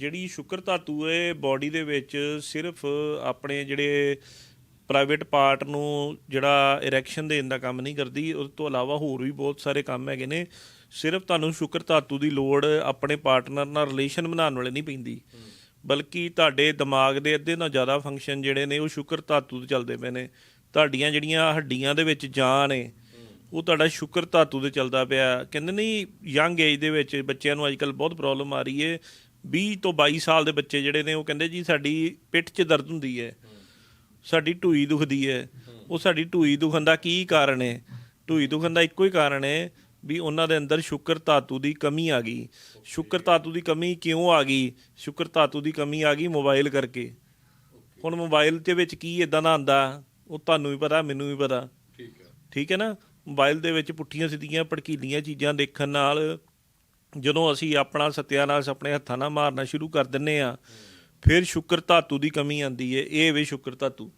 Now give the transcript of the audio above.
ਜਿਹੜੀ ਸ਼ੁਕਰ ਧਾਤੂ ਹੈ ਬਾਡੀ ਦੇ ਵਿੱਚ ਸਿਰਫ ਆਪਣੇ ਜਿਹੜੇ ਪ੍ਰਾਈਵੇਟ ਪਾਰਟ ਨੂੰ ਜਿਹੜਾ ਇਰੈਕਸ਼ਨ ਦੇਣ ਦਾ ਕੰਮ ਨਹੀਂ ਕਰਦੀ ਉਸ ਤੋਂ ਇਲਾਵਾ ਹੋਰ ਵੀ ਬਹੁਤ ਸਾਰੇ ਕੰਮ ਹੈਗੇ ਨੇ। ਸਿਰਫ ਤੁਹਾਨੂੰ ਸ਼ੁਕਰ ਧਾਤੂ ਦੀ ਲੋੜ ਆਪਣੇ ਪਾਰਟਨਰ ਨਾਲ ਰਿਲੇਸ਼ਨ ਬਣਾਉਣ ਵਾਲੇ ਨਹੀਂ ਪੈਂਦੀ। ਬਲਕਿ ਤੁਹਾਡੇ ਦਿਮਾਗ ਦੇ ਅੱਧੇ ਨਾਲੋਂ ਜ਼ਿਆਦਾ ਫੰਕਸ਼ਨ ਜਿਹੜੇ ਨੇ, ਉਹ ਸ਼ੁਕਰ ਧਾਤੂ ਤੇ ਚੱਲਦੇ ਪਏ ਨੇ। ਤੁਹਾਡੀਆਂ ਜਿਹੜੀਆਂ ਹੱਡੀਆਂ ਦੇ ਵਿੱਚ ਜਾਨ ਹੈ ਉਹ ਤੁਹਾਡਾ ਸ਼ੁਕਰ ਧਾਤੂ ਤੇ ਚੱਲਦਾ ਪਿਆ। ਕਹਿੰਦੇ ਨਹੀਂ ਯੰਗ ਏਜ ਦੇ ਵਿੱਚ ਬੱਚਿਆਂ ਨੂੰ ਅੱਜਕੱਲ ਬਹੁਤ ਪ੍ਰੋਬਲਮ ਆ ਰਹੀ ਹੈ 20 ਤੋਂ 22 ਸਾਲ ਦੇ ਬੱਚੇ ਜਿਹੜੇ ਨੇ ਉਹ ਕਹਿੰਦੇ ਜੀ ਸਾਡੀ ਪਿੱਠ 'ਚ ਦਰਦ ਹੁੰਦੀ ਹੈ ਸਾਡੀ ਢੂਈ ਦੁਖਦੀ ਹੈ ਉਹ ਸਾਡੀ ਢੂਈ ਦੁਖਣ ਦਾ ਕੀ ਕਾਰਨ ਹੈ ਢੂਈ ਦੁਖਣ ਦਾ ਇੱਕੋ ਹੀ ਕਾਰਨ ਹੈ ਵੀ ਉਹਨਾਂ ਦੇ ਅੰਦਰ ਸ਼ੁਕਰ ਧਾਤੂ ਦੀ ਕਮੀ ਆ ਗਈ। ਸ਼ੁਕਰ ਧਾਤੂ ਦੀ ਕਮੀ ਕਿਉਂ ਆ ਗਈ? ਸ਼ੁਕਰ ਧਾਤੂ ਦੀ ਕਮੀ ਆ ਗਈ ਮੋਬਾਈਲ ਕਰਕੇ। ਹੁਣ ਮੋਬਾਈਲ ਦੇ ਵਿੱਚ ਕੀ ਇਦਾਂ ਦਾ ਆਂਦਾ? ਉਹ ਤੁਹਾਨੂੰ ਵੀ ਪਤਾ ਮੈਨੂੰ ਵੀ ਪਤਾ। ਠੀਕ ਹੈ ਠੀਕ ਹੈ ਨਾ? ਮੋਬਾਈਲ ਦੇ ਵਿੱਚ ਪੁੱਠੀਆਂ ਸਿੱਧੀਆਂ ਭੜਕੀਲੀਆਂ ਚੀਜ਼ਾਂ ਦੇਖਣ ਨਾਲ ਜਦੋਂ ਅਸੀਂ ਆਪਣਾ ਸਤਿਆਨਾਸ਼ ਆਪਣੇ ਹੱਥਾਂ ਨਾਲ ਮਾਰਨਾ ਸ਼ੁਰੂ ਕਰ ਦਿੰਨੇ ਆ ਫਿਰ ਸ਼ੁਕਰ ਧਾਤੂ ਦੀ ਕਮੀ ਆਂਦੀ ਹੈ ਇਹ ਵੇ ਸ਼ੁਕਰ ਧਾਤੂ।